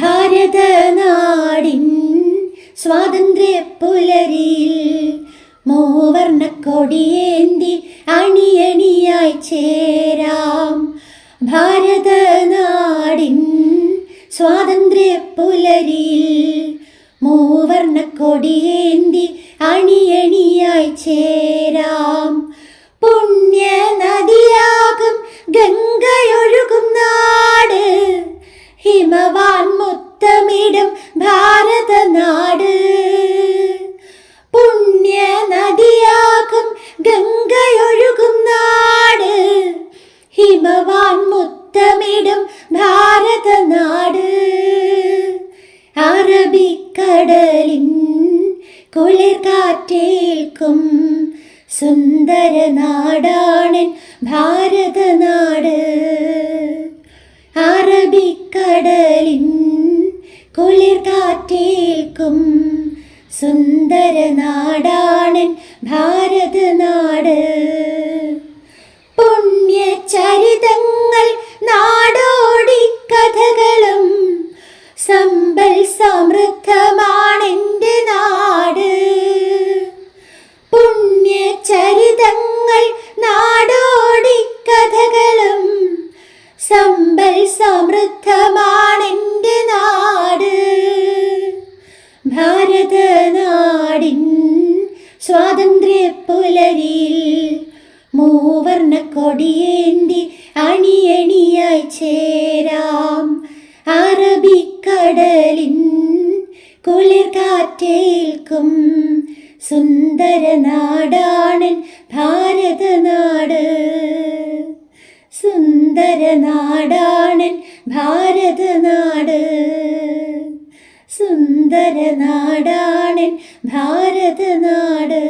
ഭാരതനാടിൻ സ്വാതന്ത്ര്യ പുലരിൽ മോവർണക്കൊടിയേന്തി അണിയണിയായി ചേരാം. ഭാരതനാടിൻ സ്വാതന്ത്ര്യ പുലരിൽ മോവർണക്കൊടിയേന്തി അണിയണിയായി ചേരാം. പുണ്യ നദിയാകും ഗംഗയൊഴുകും ഭാരതനാട് അറബിക്കടലിൻ കുളിർ കാറ്റേൽക്കും സുന്ദര നാടാണ് ഭാരതനാട്. അറബിക്കടലിൻ കുളിർ കാറ്റേൽക്കും സുന്ദര നാടാണ് ഭാരതനാട്. സമ്പൽ സമൃദ്ധമാണെന്റെ നാട്. പുണ്യ ചരിതങ്ങൾ നാടോടി കഥകളും സമ്പൽ സമൃദ്ധമാണെന്റെ നാട്. ഭാരതനാടിൻ സ്വാതന്ത്ര്യ പുലരിയിൽ മൂവർണ കൊടിയേന്തി അറബിക്കടലിൻ കുളിർ കാറ്റേൽക്കും സുന്ദര നാടാണൻ ഭാരതനാട് സുന്ദര നാടാണൻ ഭാരതനാട് സുന്ദര നാടാണൻ ഭാരതനാട്